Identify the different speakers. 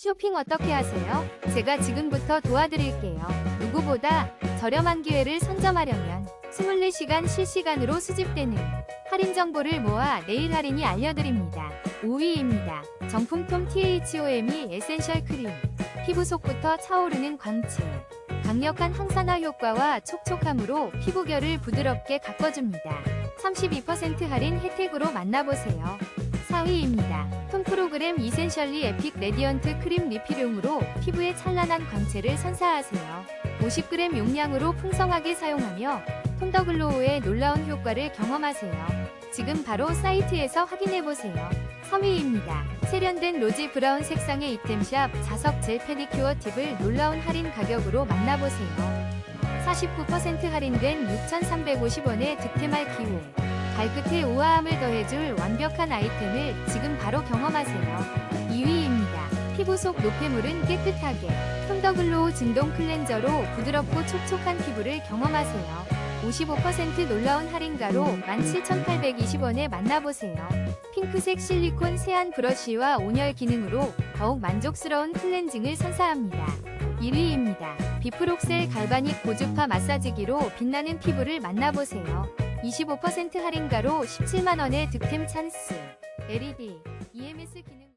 Speaker 1: 쇼핑 어떻게 하세요? 제가 지금부터 도와드릴게요. 누구보다 저렴한 기회를 선점하려면 24시간 실시간으로 수집되는 할인 정보를 모아 내일 할인이 알려드립니다. 5위입니다. 정품톰 THOM이 에센셜 크림. 피부 속부터 차오르는 광채. 강력한 항산화 효과와 촉촉함으로 피부결을 부드럽게 가꿔줍니다. 32% 할인 혜택으로 만나보세요. 4위입니다. 톤 프로그램 이센셜리 에픽 레디언트 크림 리필용으로 피부에 찬란한 광채를 선사하세요. 50g 용량으로 풍성하게 사용하며 톤더글로우의 놀라운 효과를 경험하세요. 지금 바로 사이트에서 확인해보세요. 3위입니다. 세련된 로지 브라운 색상의 이템샵 자석 젤 페디큐어 팁을 놀라운 할인 가격으로 만나보세요. 49% 할인된 6,350원의 득템할 기호. 발끝에 우아함을 더해줄 완벽한 아이템을 지금 바로 경험하세요. 2위입니다. 피부 속 노폐물은 깨끗하게 톤더글로우 진동 클렌저로 부드럽고 촉촉한 피부를 경험하세요. 55% 놀라운 할인가로 17,820원에 만나보세요. 핑크색 실리콘 세안 브러쉬와 온열 기능으로 더욱 만족스러운 클렌징을 선사합니다. 1위입니다. 비프록셀 갈바닉 고주파 마사지기로 빛나는 피부를 만나보세요. 25% 할인가로 17만원의 득템 찬스. LED, EMS 기능